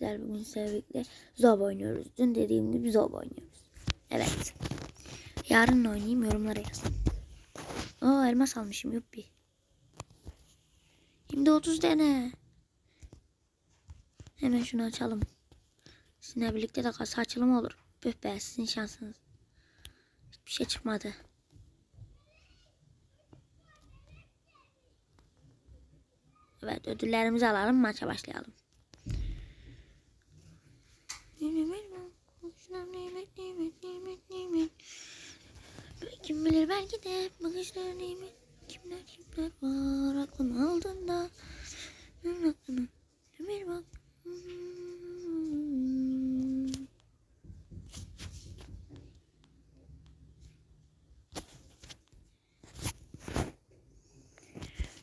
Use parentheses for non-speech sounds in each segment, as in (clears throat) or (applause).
arkadaşlar. Bugün birlikte Zob oynuyoruz. Dün dediğim gibi Zob oynuyoruz. Evet. Yarın oynayayım yorumlara yazın. Aa elmas almışım yuppi. Şimdi 30 tane. Hemen şunu açalım. Sizinle birlikte de kasa açılımı olur. Püh be sizin şansınız. Hiçbir şey çıkmadı. Evet ödüllerimizi alalım maça başlayalım. Kim bilir belki de bakışlar nimet Kimler kimler var aklım aldığında Aklıma bir bak.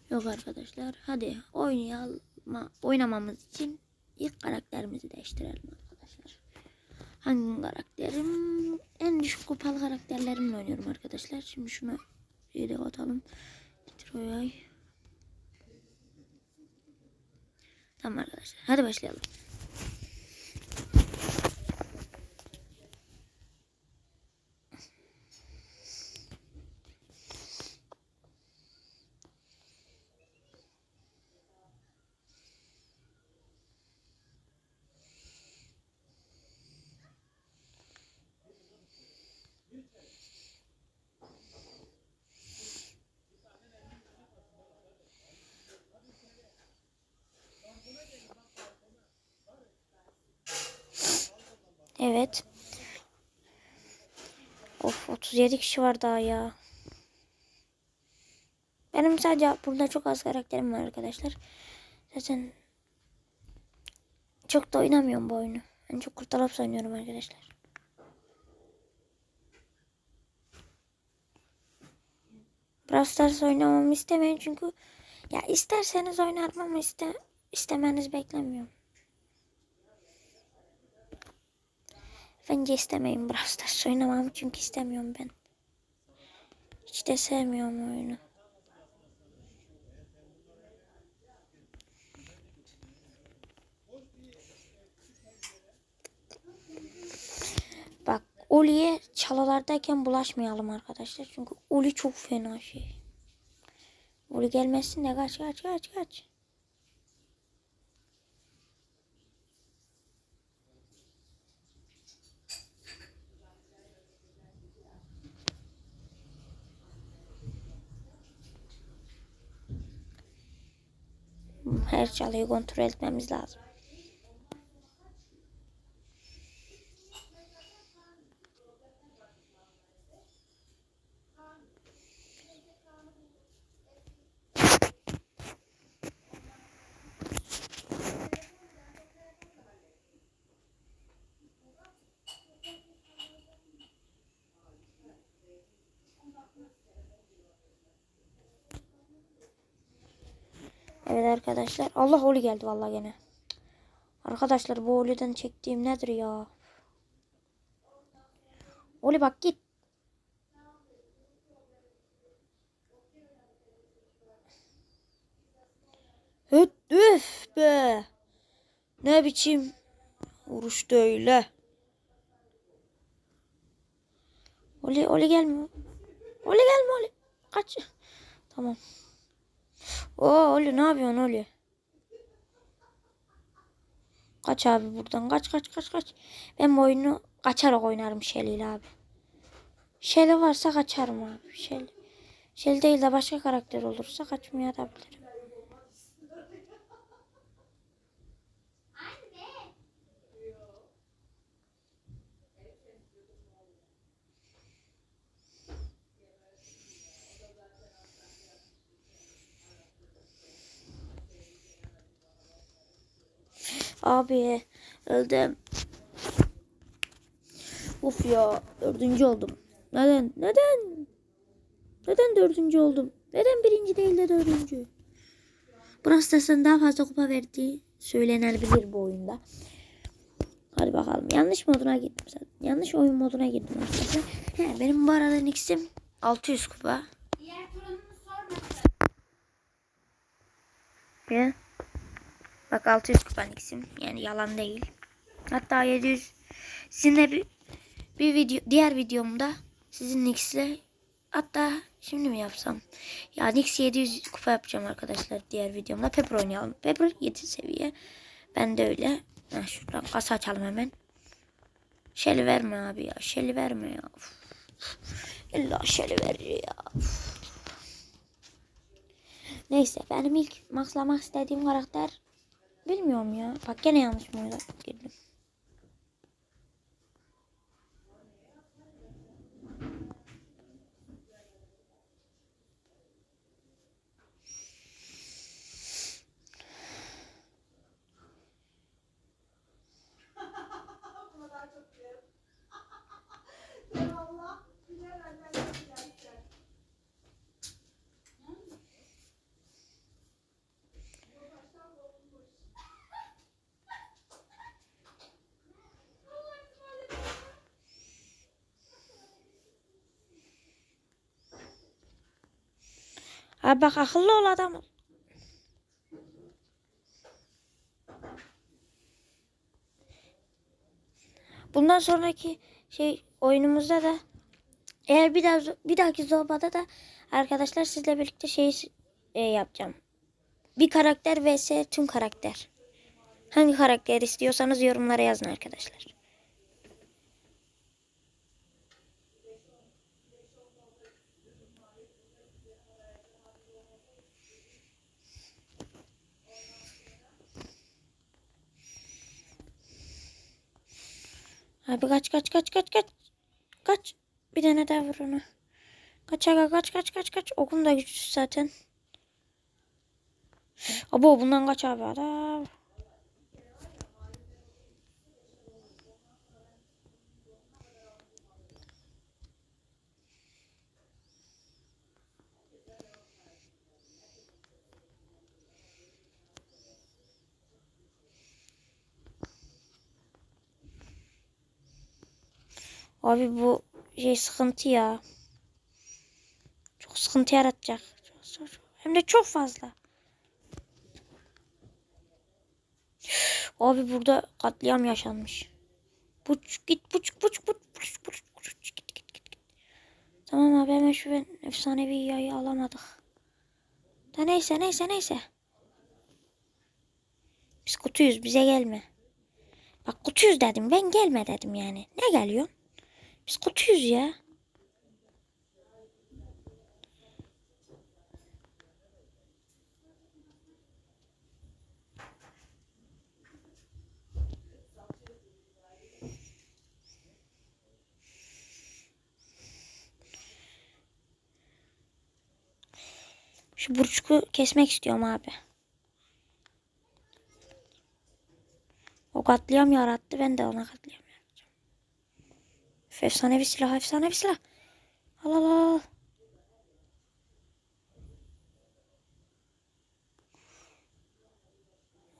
Yok arkadaşlar hadi oynayalım oynamamız için ilk karakterimizi değiştirelim. Hangi karakterim? En düşük kupalı karakterlerimle oynuyorum arkadaşlar. Şimdi şunu yedek atalım. Troyay. Tamam arkadaşlar. Hadi başlayalım. Evet. Of 37 kişi var daha ya. Benim sadece burada çok az karakterim var arkadaşlar. Zaten çok da oynamıyorum bu oyunu. Ben çok kurtarıp oynuyorum arkadaşlar. Brawl Stars oynamamı istemeyin çünkü ya isterseniz oynarım ama iste, istemenizi beklemiyorum. Bence istemeyin Brawl Stars oynamamı çünkü istemiyorum ben. Hiç de sevmiyorum oyunu. Bak Oli'ye çalılardayken bulaşmayalım arkadaşlar. Çünkü Oli çok fena şey. Oli gelmesin de kaç kaç kaç kaç. Her kontrol etmemiz lazım. Evet arkadaşlar. Allah Oli geldi vallahi gene. Arkadaşlar bu Oli'den çektiğim nedir ya? Oli bak git. Hıt üf be. Ne biçim vuruştu öyle. Oli Oli gelme. Oli gelme Oli. Kaç. Tamam. Oo Oli ne yapıyorsun Oli? Kaç abi buradan kaç kaç kaç kaç. Ben bu oyunu kaçarak oynarım Shelly ile abi. Shelly varsa kaçarım abi. Shelly. Shelly değil de başka karakter olursa kaçmaya da bilirim. Abi öldüm. Of ya dördüncü oldum. Neden? Neden? Neden dördüncü oldum? Neden birinci değil de dördüncü? Brawl Stars'ın daha fazla kupa verdiği söylenebilir bu oyunda. Hadi bakalım. Yanlış moduna gittim zaten. Yanlış oyun moduna girdim arkadaşlar. He, benim bu arada Nix'im 600 kupa. Diğer turunu sorma. Ya. Bak 600 kupa Nix'im. Yani yalan değil. Hatta 700 sizinle bir, bir video diğer videomda sizin Nix'le hatta şimdi mi yapsam? Ya Nix 700 kupa yapacağım arkadaşlar diğer videomda. Pepper oynayalım. Pepper 7 seviye. Ben de öyle. Heh, şuradan kasa açalım hemen. Şeli verme abi ya. Şeli verme ya. Uf. İlla şeli veriyor ya. Uf. Neyse benim ilk maxlamak istediğim karakter bilmiyorum ya. Bak gene yanlış mı girdim. Abi bak akıllı ol adam. Bundan sonraki şey oyunumuzda da eğer bir daha bir dahaki zorbada da arkadaşlar sizle birlikte şey e, yapacağım. Bir karakter vs tüm karakter. Hangi karakter istiyorsanız yorumlara yazın arkadaşlar. Abi kaç kaç kaç kaç kaç. Kaç. Bir tane daha vur ona. Kaç aga kaç kaç kaç kaç. Okun da güçsüz zaten. Abo bundan kaç abi adam. Abi bu şey sıkıntı ya. Çok sıkıntı yaratacak. Hem de çok fazla. Abi burada katliam yaşanmış. Buç git buç buç buç buç buç buç git git git. git. Tamam abi hemen şu ben efsanevi yayı alamadık. Da neyse neyse neyse. Biz kutuyuz bize gelme. Bak kutuyuz dedim ben gelme dedim yani. Ne geliyor? Biz kutuyuz ya. Şu burçku kesmek istiyorum abi. O katliam yarattı. Ben de ona katliam Üf, Efsanevi silah, efsanevi silah. Al al al.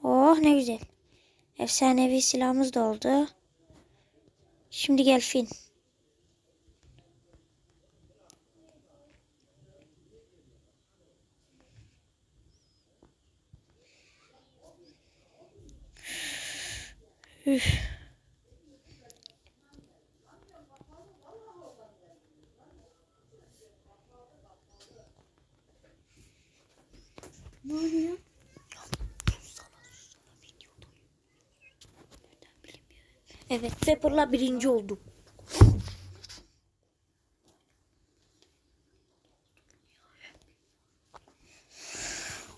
Oh ne güzel. Efsanevi silahımız da oldu. Şimdi gel fin. Evet Pepper'la birinci oldum.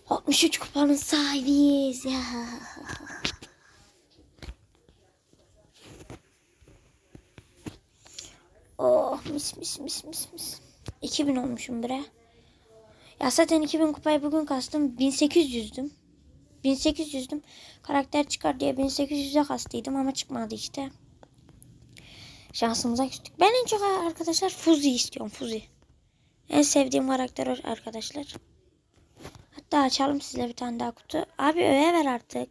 Altmış üç kupanın sahibiyiz ya. Oh mis mis mis mis mis. 2000 olmuşum bre. Ya zaten 2000 kupayı bugün kastım. 1800'düm. 1800'düm. Karakter çıkar diye 1800'e kastıydım ama çıkmadı işte. Şansımıza küstük. Ben en çok arkadaşlar Fuzi istiyorum. Fuzi. En sevdiğim karakter arkadaşlar. Hatta açalım size bir tane daha kutu. Abi öğe ver artık.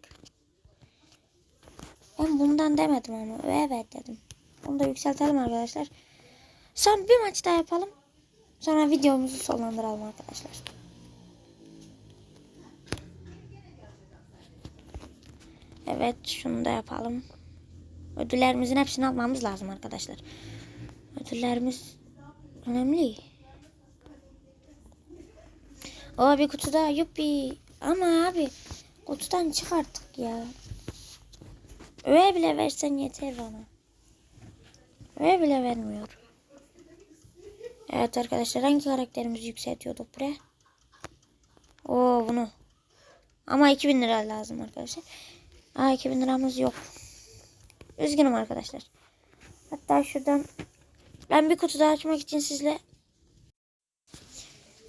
Ben bundan demedim ama öğe ver dedim. Onu da yükseltelim arkadaşlar. Son bir maç daha yapalım. Sonra videomuzu sonlandıralım arkadaşlar. Evet şunu da yapalım. Ödüllerimizin hepsini almamız lazım arkadaşlar. Ödüllerimiz önemli. O bir kutu daha yuppi. Ama abi kutudan çık artık ya. Öyle bile versen yeter bana. Öyle bile vermiyor. Evet arkadaşlar hangi karakterimizi yükseltiyorduk buraya? Oo bunu. Ama 2000 lira lazım arkadaşlar. Aa 2000 liramız yok. Üzgünüm arkadaşlar. Hatta şuradan ben bir kutu daha açmak için sizle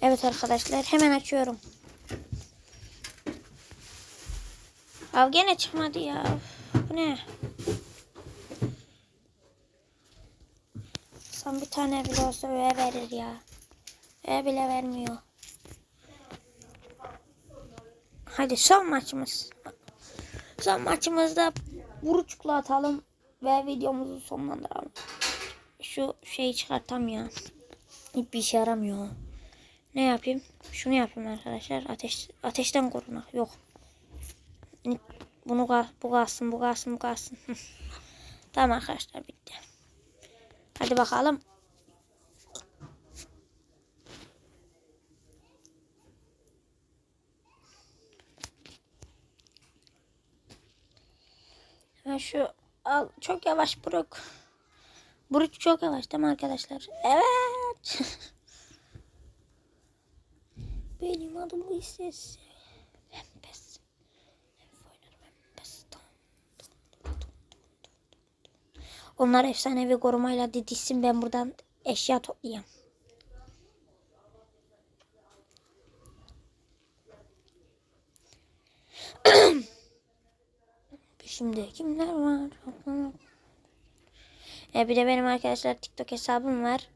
Evet arkadaşlar hemen açıyorum. Av gene çıkmadı ya. Bu ne? Sen bir tane bile olsa öyle verir ya. Öyle bile vermiyor. Hadi son maçımız. Son maçımızda buruçukla atalım ve videomuzu sonlandıralım. Şu şeyi çıkartam ya. Hiçbir işe yaramıyor. Ne yapayım? Şunu yapayım arkadaşlar. Ateş ateşten korunak. Yok. Bunu bu kalsın, bu kalsın, bu kalsın. (laughs) Tamam arkadaşlar bitti. Hadi bakalım. Ben şu al çok yavaş Buruk. Buruk çok yavaş değil mi arkadaşlar? Evet. (laughs) Benim adım bu ses. Pes. Hem oynarım hem pes. Onlar efsanevi korumayla didişsin ben buradan eşya toplayayım. (clears throat) Şimdi kimler var? E bir de benim arkadaşlar TikTok hesabım var.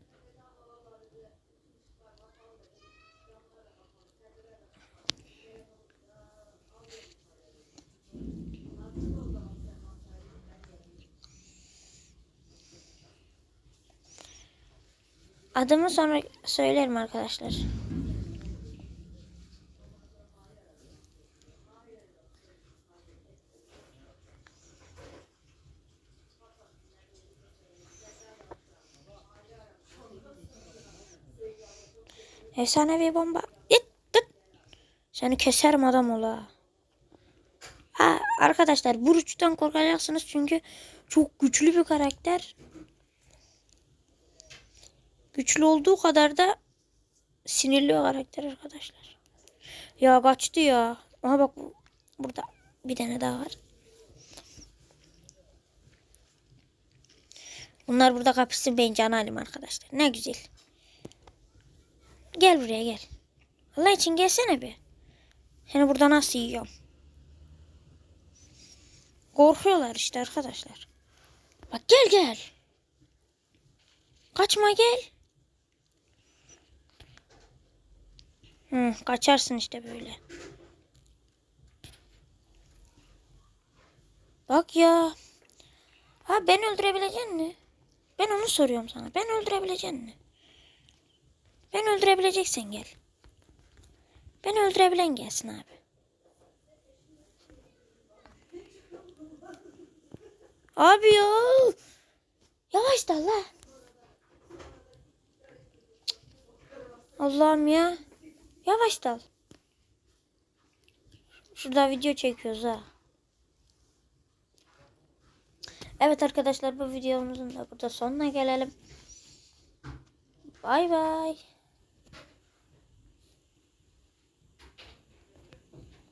Adımı sonra söylerim arkadaşlar. Efsanevi bomba. Git, git. Seni keserim adam ola. Ha, arkadaşlar Buruç'tan korkacaksınız çünkü çok güçlü bir karakter. Güçlü olduğu kadar da sinirli karakter arkadaşlar. Ya kaçtı ya. Aha bak bu- burada bir tane daha var. Bunlar burada kapışsın ben can arkadaşlar. Ne güzel. Gel buraya gel. Allah için gelsene bir. Seni burada nasıl yiyorum? Korkuyorlar işte arkadaşlar. Bak gel gel. Kaçma gel. Hı, kaçarsın işte böyle. Bak ya. Ha ben öldürebilecek mi? Ben onu soruyorum sana. Ben öldürebilecek mi? Ben öldürebileceksen gel. Ben öldürebilen gelsin abi. Abi ya. Yavaş da la. Allah'ım ya. Yavaş dal. Şurada video çekiyoruz ha. Evet arkadaşlar bu videomuzun da burada sonuna gelelim. Bay bay.